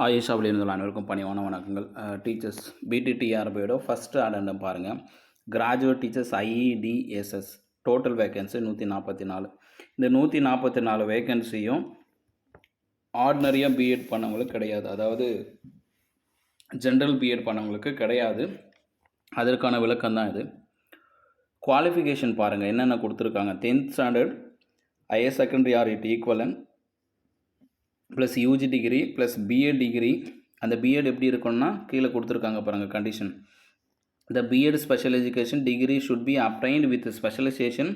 ஆயுஷ் அப்படின்றது அனைவருக்கும் பணிவான வணக்கங்கள். டீச்சர்ஸ் பிடிடிஆர்பியோட ஃபஸ்ட்டு ஆடண்டம் பாருங்கள் graduate teachers IEDSS total vacancy நூற்றி நாற்பத்தி நாலு இந்த நூற்றி நாற்பத்தி நாலு வேகன்சியும் ஆர்டினரியாக பிஎட் பண்ணவங்களுக்கு கிடையாது. அதாவது ஜென்ரல் பிஎட் பண்ணவங்களுக்கு கிடையாது. அதற்கான விளக்கம் தான் இது. குவாலிஃபிகேஷன் பாருங்கள் என்னென்ன கொடுத்துருக்காங்க. Tenth standard higher secondary or it equivalent plus UG degree plus BEd degree அந்த பிஎட் எப்படி இருக்கணும்னா கீழே கொடுத்துருக்காங்க பாருங்கள் condition the BEd special education degree should be obtained with specialisation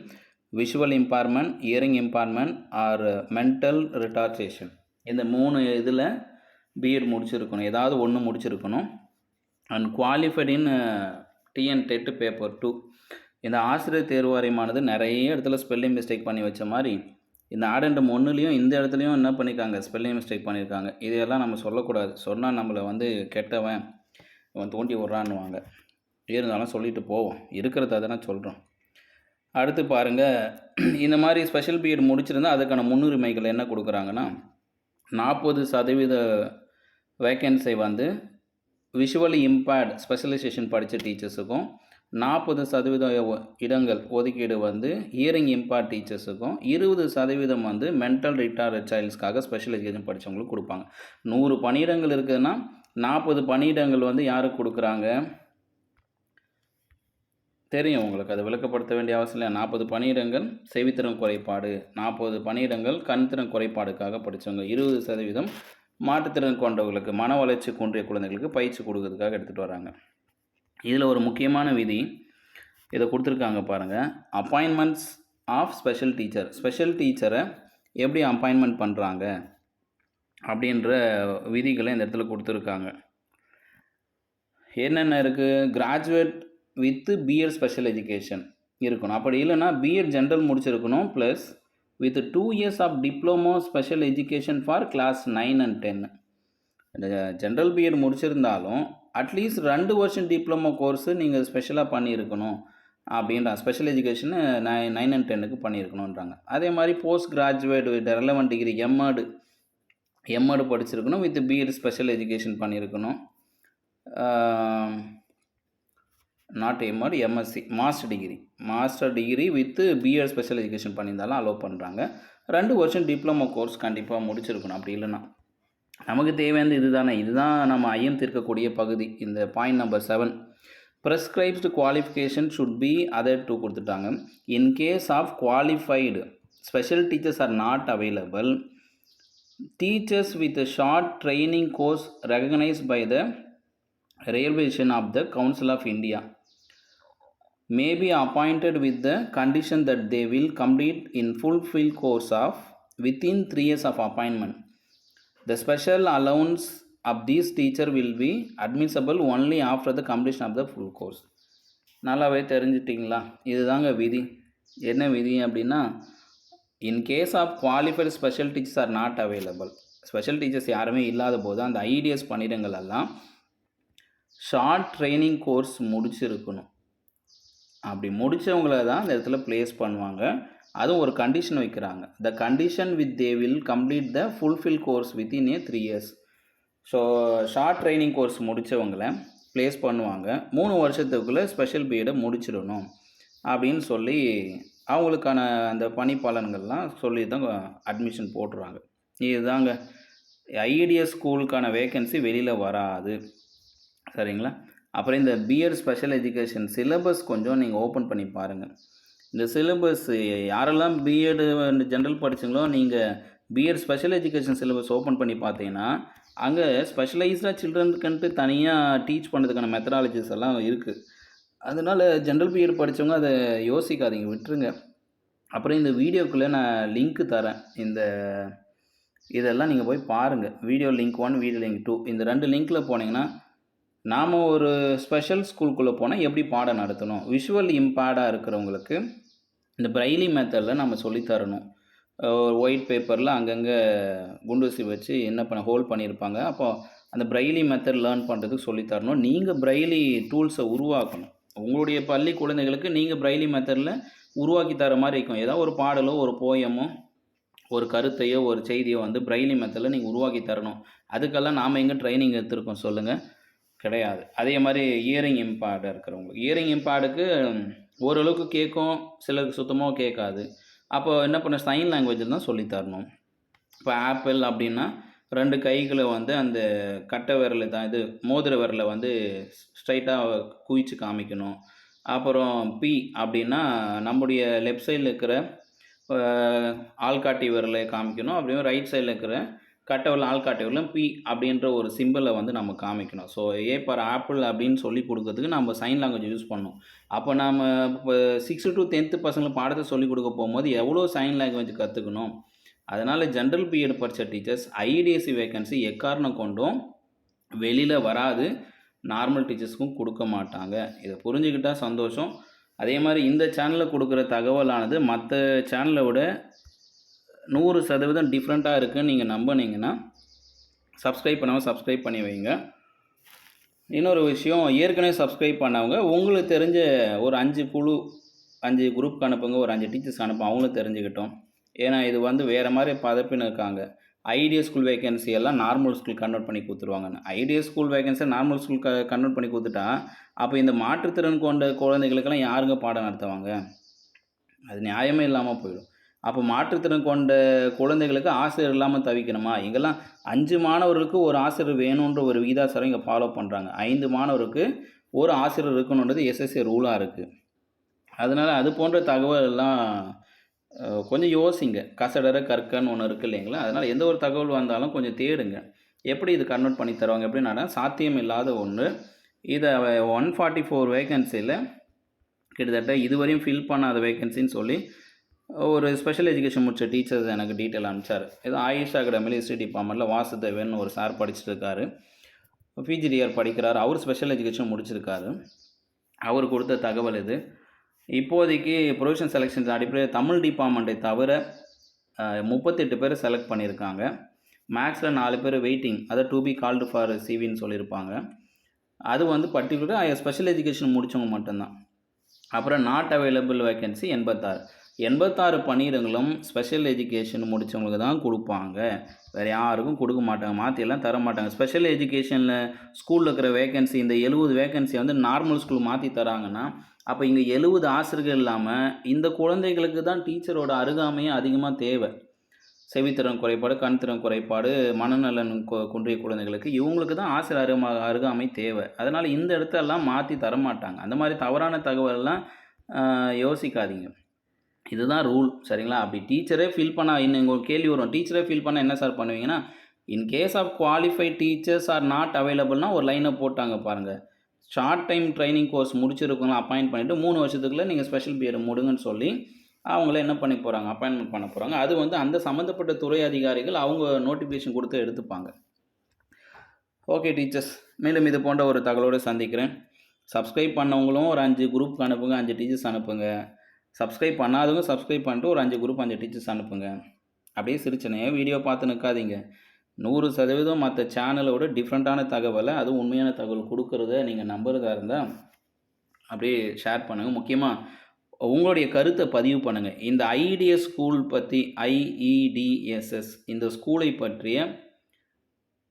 visual impairment hearing impairment or mental retardation இந்த மூணு இதில் BEd முடிச்சிருக்கணும். ஏதாவது ஒன்று முடிச்சிருக்கணும். And qualified in TN TET paper two இந்த ஆசிரியர் தேர்வாரியமானது நிறைய இடத்துல ஸ்பெல்லிங் மிஸ்டேக் பண்ணி வச்ச மாதிரி இந்த ஆடண்டம் ஒன்றுலேயும் இந்த இடத்துலையும் என்ன பண்ணியிருக்காங்க ஸ்பெல்லிங் மிஸ்டேக் பண்ணியிருக்காங்க இதையெல்லாம் நம்ம சொல்லக்கூடாது. சொன்னால் நம்மளை வந்து கெட்டவன் இவன் தோண்டி விட்றான்னுவாங்க. இருந்தாலும் சொல்லிட்டு போவோம். இருக்கிறத நான் சொல்கிறோம் அடுத்து பாருங்கள் இந்த மாதிரி ஸ்பெஷல் பீரியட் முடிச்சிருந்தா அதுக்கான முன்னுரிமைகள் என்ன கொடுக்குறாங்கன்னா நாற்பது சதவீத வேக்கன்சி வந்து விஷுவலி இம்பேர்ட் ஸ்பெஷலைசேஷன் படித்த டீச்சர்ஸுக்கும் நாற்பது சதவீத இடங்கள் ஒதுக்கீடு வந்து ஹியரிங் இம்பார்ட் டீச்சர்ஸுக்கும் இருபது சதவீதம் வந்து மென்டல் ரிட்டார்ட் சைல்ட்ஸ்க்காக ஸ்பெஷல் எஜுகேஷன் படித்தவங்களுக்கு கொடுப்பாங்க. நூறு பணியிடங்கள் இருக்குதுன்னா நாற்பது பணியிடங்கள் வந்து யாருக்கு கொடுக்குறாங்க? தெரியும் உங்களுக்கு அதை விளக்கப்படுத்த வேண்டிய அவசியம் இல்லை. நாற்பது பணியிடங்கள் செவித்திறன் குறைபாடு. நாற்பது பணியிடங்கள் கண்திறன் குறைபாடுக்காக படித்தவங்க இருபது சதவீதம் மாற்றுத்திறன் கொண்டவர்களுக்கு மன வளர்ச்சி குன்றிய குழந்தைகளுக்கு பயிற்சி கொடுக்கறதுக்காக எடுத்துகிட்டு வராங்க. இதில் ஒரு முக்கியமான விதி இதை கொடுத்துருக்காங்க பாருங்கள் appointments of special teacher special டீச்சரை எப்படி அப்பாயின்மெண்ட் பண்ணுறாங்க அப்படின்ற விதிகளை இந்த இடத்துல கொடுத்துருக்காங்க. என்னென்ன இருக்குது graduate with B Ed special education இருக்கணும். அப்படி இல்லைன்னா பிஎட் ஜென்ரல் முடிச்சிருக்கணும். Plus with two years of diploma special education for class nine and ten general BEd முடிச்சிருந்தாலும் at least ரெண்டு வருஷம் டிப்ளமோ கோர்ஸு நீங்கள் ஸ்பெஷலாக பண்ணியிருக்கணும் அப்படின்றாங்க special education nine nine and டென்னுக்கு பண்ணியிருக்கணுன்றாங்க. அதே மாதிரி post graduate with relevant degree MEd MEd படிச்சிருக்கணும் வித் பிஎட் ஸ்பெஷல் எஜுகேஷன் பண்ணியிருக்கணும். Not MEd MSc master degree. Master degree with B Ed special education பண்ணியிருந்தாலும் அலோவ் பண்ணுறாங்க. ரெண்டு வருஷம் டிப்ளமோ கோர்ஸ் கண்டிப்பாக முடிச்சிருக்கணும் அப்படி இல்லைன்னா. நமக்கு தேவையானது இதுதானே. இதுதான் நம்ம ஐயம் தீர்க்கக்கூடிய பகுதி. இந்த point number seven prescribed qualification should be other to கொடுத்துட்டாங்க. In case of qualified special teachers are not available teachers with short training course recognise by the reservation of the council of india may be appointed with the condition that they will complete in fulfill course of within 3 years of appointment. The special allowance of these teacher will be admissible only after the completion of the full course. நல்லாவே தெரிஞ்சிட்டிங்களா? இதுதாங்க விதி. என்ன விதி அப்படின்னா in case of qualified special teachers are not available special teachers யாருமே இல்லாத போது அந்த ஐடிஎஸ் பணியிடங்கள் எல்லாம் ஷார்ட் ட்ரைனிங் கோர்ஸ் முடிச்சிருக்கணும். அப்படி முடித்தவங்கள தான் அந்த இடத்துல ப்ளேஸ் பண்ணுவாங்க. அதுவும் ஒரு கண்டிஷன் வைக்கிறாங்க. The condition with they will complete the fulfil course within a three years so short training course முடித்தவங்களை place பண்ணுவாங்க. மூணு வருஷத்துக்குள்ளே ஸ்பெஷல் பிஎடை முடிச்சிடணும் அப்படின்னு சொல்லி அவங்களுக்கான அந்த பணிப்பாளன்கள்லாம் சொல்லி தான் அட்மிஷன் போட்டுருவாங்க இதுதாங்க ஐடிஎஸ் ஸ்கூலுக்கான வேகன்சி வெளியில் வராது. சரிங்களா? அப்புறம் இந்த பிஎட் ஸ்பெஷல் எஜுகேஷன் சிலபஸ் கொஞ்சம் நீங்கள் ஓப்பன் பண்ணி பாருங்கள் இந்த சிலபஸ் யாரெல்லாம் பிஎட் ஜென்ரல் படிச்சீங்களோ நீங்கள் BEd special education syllabus open பண்ணி பார்த்தீங்கன்னா அங்கே ஸ்பெஷலைஸ்டாக சில்ட்ரனுக்குன்ட்டு தனியாக டீச் பண்ணுறதுக்கான மெத்தடாலஜிஸ் எல்லாம் இருக்குது அதனால் ஜென்ரல் பிஎட் படித்தவங்க அதை யோசிக்காதீங்க விட்டுருங்க. அப்புறம் இந்த வீடியோக்குள்ளே நான் லிங்க்கு தரேன். இந்த இதெல்லாம் நீங்கள் போய் பாருங்கள் video link one video link two இந்த ரெண்டு லிங்க்கில் போனீங்கன்னா நாம் ஒரு ஸ்பெஷல் ஸ்கூலுக்குள்ளே போனால் எப்படி பாடம் நடத்தணும்? விஷுவல் இம்பேர்டாக இருக்கிறவங்களுக்கு இந்த பிரைலி மெத்தடில் நம்ம சொல்லித் தரணும் ஒயிட் பேப்பரில் அங்கங்கே குண்டூசி வச்சு என்ன பண்ண ஹோல்ட் பண்ணியிருப்பாங்க. அப்போ அந்த பிரைலி மெத்தட் லேர்ன் பண்ணுறதுக்கு சொல்லித் தரணும் நீங்கள் பிரைலி டூல்ஸை உருவாக்கணும். உங்களுடைய பள்ளி குழந்தைகளுக்கு நீங்கள் பிரைலி மெத்தடில் உருவாக்கி தர மாதிரி இருக்கும். ஏதாவது ஒரு பாடலோ ஒரு போயமோ ஒரு கருத்தையோ ஒரு செய்தியோ வந்து பிரைலி மெத்தடில் நீங்கள் உருவாக்கி தரணும். அதுக்கெல்லாம் நாம் எங்கே ட்ரைனிங் எடுத்திருக்கோம் சொல்லுங்கள் கிடையாது. அதே மாதிரி இயரிங் இம்பேர்டு இருக்கிறவங்க. இயரிங் இம்பாடுக்கு ஓரளவுக்கு கேட்கும் சிலருக்கு சுத்தமாக கேட்காது. அப்போ என்ன பண்ண சைன் லாங்குவேஜில் தான் சொல்லித் தரணும். இப்போ ஆப்பிள் அப்படின்னா ரெண்டு கைகளை வந்து அந்த கட்டை விரல் தான் இது மோதிர விரலை வந்து ஸ்ட்ரைட்டாக குவிச்சு காமிக்கணும். அப்புறம் பி அப்படின்னா நம்முடைய லெஃப்ட் சைடில் இருக்கிற ஆள்காட்டி விரலை காமிக்கணும். அப்படியும் ரைட் சைடில் இருக்கிற கட்டவில் ஆள் ஆள்காட்டி பி அப்படின்ற ஒரு சிம்பிளை வந்து நம்ம காமிக்கணும். ஸோ ஏ பார் ஆப்பிள் அப்படின்னு சொல்லி கொடுக்கறதுக்கு நம்ம சைன் லாங்குவேஜ் யூஸ் பண்ணணும். அப்போ நம்ம இப்போ சிக்ஸ்த்து டு டென்த்து பசங்களுக்கு பாடத்தை சொல்லிக் கொடுக்க போகும்போது எவ்வளோ சைன் லாங்குவேஜ் கற்றுக்கணும் அதனால் ஜென்ரல் பிஎட் படித்த டீச்சர்ஸ் ஐடிஎஸ்சி வேகன்சி எக்காரணம் கொண்டும் வெளியில் வராது. நார்மல் டீச்சர்ஸ்க்கும் கொடுக்க மாட்டாங்க. இதை புரிஞ்சுக்கிட்டால் சந்தோஷம். அதே மாதிரி இந்த சேனலில் கொடுக்குற தகவலானது மற்ற சேனலை விட நூறு சதவீதம் டிஃப்ரெண்ட்டாக இருக்குதுன்னு நீங்கள் நம்பினீங்கன்னா சப்ஸ்கிரைப் பண்ணாமல் சப்ஸ்கிரைப் பண்ணி வைங்க. இன்னொரு விஷயம் ஏற்கனவே சப்ஸ்கிரைப் பண்ணவங்க உங்களுக்கு தெரிஞ்ச ஒரு அஞ்சு குழு அஞ்சு குரூப்க்கு அனுப்புங்க ஒரு அஞ்சு டீச்சர்ஸ் அனுப்புங்க அவங்களும் தெரிஞ்சுக்கிட்டோம். ஏன்னா இது வந்து வேறு மாதிரி பதப்பின்னு இருக்காங்க. ஐடியா ஸ்கூல் வேகன்சி எல்லாம் நார்மல் ஸ்கூல் கன்வெர்ட் பண்ணி கொடுத்துருவாங்கன்னு idea school vacancy normal school க கன்வெர்ட் பண்ணி கொடுத்துட்டா அப்போ இந்த மாற்றுத்திறன் கொண்ட குழந்தைகளுக்கெல்லாம் யாருங்க பாடம் நடத்துவாங்க? அது நியாயமே இல்லாமல் போயிடும். அப்போ மாற்றுத்திறன் கொண்ட குழந்தைகளுக்கு ஆசிரியர் இல்லாமல் தவிக்கணுமா? இங்கெல்லாம் அஞ்சு மாணவர்களுக்கு ஒரு ஆசிரியர் வேணுன்ற ஒரு விகிதாசாரம் இங்கே ஃபாலோ பண்ணுறாங்க ஐந்து மாணவருக்கு ஒரு ஆசிரியர் இருக்கணுன்றது எஸ்எஸ்ஏ ரூலாக இருக்குது அதனால் அது போன்ற தகவல் எல்லாம் கொஞ்சம் யோசிங்க. கசடர கற்கன்னு ஒன்று இருக்குது இல்லைங்களா? அதனால் எந்த ஒரு தகவல் வந்தாலும் கொஞ்சம் தேடுங்க. எப்படி இது கன்வெர்ட் பண்ணி தருவாங்க? எப்படின்னா சாத்தியம் இல்லாத ஒன்று இதை ஒன் ஃபார்ட்டி ஃபோர் வேகன்சியில் கிட்டத்தட்ட இதுவரையும் ஃபில் பண்ணாத வேகன்சின்னு சொல்லி ஒரு ஸ்பெஷல் எஜுகேஷன் முடித்த டீச்சர்ஸ் எனக்கு டீட்டெயில் அனுப்பிச்சார். இது ஆயுஷ் அகாடமியில் ஹிஸ்ட்ரி டிபார்ட்மெண்ட்டில் வாசுதேவன் ஒரு சார் படிச்சுட்டு இருக்காரு பிஜிடிஆர் படிக்கிறார். அவர் ஸ்பெஷல் எஜுகேஷன் முடிச்சிருக்காரு. அவர் கொடுத்த தகவல் இது. இப்போதைக்கு ப்ரொவிஷன் செலெக்ஷன்ஸ் அடிப்படையில் தமிழ் டிபார்ட்மெண்ட்டை தவிர முப்பத்தெட்டு பேர் செலக்ட் பண்ணியிருக்காங்க மேக்ஸில் நாலு பேர் வெயிட்டிங் அதை டூ பி கால்டு ஃபார் சிவின்னு சொல்லியிருப்பாங்க அது வந்து பர்டிகுலராக ஸ்பெஷல் எஜுகேஷன் முடித்தவங்க மட்டும்தான். அப்புறம் நாட் அவைலபிள் வேகன்சி எண்பத்தாறு. எண்பத்தாறு பணியிடங்களும் ஸ்பெஷல் எஜுகேஷன் முடித்தவங்களுக்கு தான் கொடுப்பாங்க. வேறு யாருக்கும் கொடுக்க மாட்டாங்க. மாற்றியெல்லாம் தர மாட்டாங்க. ஸ்பெஷல் எஜுகேஷனில் ஸ்கூலில் இருக்கிற வேகன்சி இந்த எழுபது வேகன்சி வந்து நார்மல் ஸ்கூல் மாற்றி தராங்கன்னா அப்போ இங்கே எழுபது ஆசிரியர்கள் இல்லாமல் இந்த குழந்தைகளுக்கு தான் டீச்சரோட அருகாமையே அதிகமாக தேவை. செவித்திறன் குறைபாடு கண் திறன் குறைபாடு மனநலன் கொ குன்றிய குழந்தைகளுக்கு இவங்களுக்கு தான் ஆசிரியர் அருமா அருகாமை தேவை. அதனால் இந்த இடத்தெல்லாம் மாற்றி தரமாட்டாங்க அந்த மாதிரி தவறான தகவலெல்லாம் யோசிக்காதீங்க. இதுதான் ரூல் சரிங்களா? அப்படி டீச்சரே ஃபில் பண்ண இன்னும் ஒரு கேள்வி வரும். டீச்சரே ஃபில் பண்ண என்ன sir பண்ணுவீங்கன்னா in case of qualified teachers are not அவைலபிள்னா ஒரு லைனை போட்டாங்க பாருங்கள் ஷார்ட் டைம் ட்ரைனிங் கோர்ஸ் முடிச்சிருக்கவங்கள அப்பாயின்ட் பண்ணிவிட்டு மூணு வருஷத்துக்குள்ளே நீங்கள் ஸ்பெஷல் பிஎட் முடுங்கன்னு சொல்லி அவங்கள என்ன பண்ணி போகிறாங்க அப்பாயின்மெண்ட் பண்ண போகிறாங்க அது வந்து அந்த சம்மந்தப்பட்ட துறை அதிகாரிகள் அவங்க நோட்டிஃபிகேஷன் கொடுத்து எடுத்துப்பாங்க. ஓகே டீச்சர்ஸ் மேலும் இது போன்ற ஒரு தகவலோடு சந்திக்கிறேன். சப்ஸ்கிரைப் பண்ணவங்களும் ஒரு அஞ்சு குரூப் அனுப்புங்க. அஞ்சு டீச்சர்ஸ் அனுப்புங்க. சப்ஸ்கிரைப் பண்ணாதவங்க சப்ஸ்கிரைப் பண்ணிட்டு ஒரு அஞ்சு குரூப் அஞ்சு டீச்சர்ஸ் அனுப்புங்க. அப்படியே சிரிச்சனையே வீடியோ பார்த்து நிற்காதீங்க நூறு சதவீதம் மற்ற சேனலோட டிஃப்ரெண்ட்டான தகவலை அதுவும் உண்மையான தகவல் கொடுக்குறத நீங்கள் நம்புறதா இருந்தால் அப்படியே ஷேர் பண்ணுங்கள் முக்கியமாக உங்களுடைய கருத்தை பதிவு பண்ணுங்கள் இந்த ஐடிஎஸ் ஸ்கூல் பற்றி ஐஇடிஎஸ்எஸ் இந்த ஸ்கூலை பற்றிய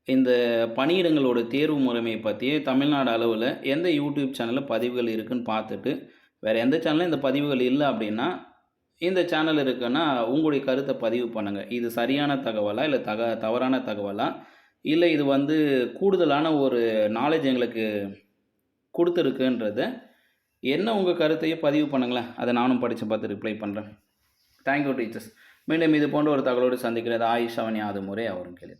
இந்த பணியிடங்களோட தேர்வு முறைமையை பற்றி தமிழ்நாடு அளவில் எந்த யூடியூப் சேனலில் பதிவுகள் இருக்குதுன்னு பார்த்துட்டு வேறு எந்த சேனலும் இந்த பதிவுகள் இல்லை அப்படின்னா இந்த சேனல் இருக்குன்னா உங்களுடைய கருத்தை பதிவு பண்ணுங்கள் இது சரியான தகவலா இல்லை தக தவறான தகவலா? இல்லை இது வந்து கூடுதலான ஒரு நாலேஜ் எங்களுக்கு கொடுத்துருக்குன்றத. என்ன உங்கள் கருத்தையும் பதிவு பண்ணுங்களேன். அதை நானும் படித்து பார்த்து ரிப்ளை பண்ணுறேன் தேங்க்யூ டீச்சர்ஸ் மீண்டும் இது போன்ற ஒரு தகவலோடு சந்திக்கிறது ஆயுஷ் அவனி அது முறை அவரும் கேள்வி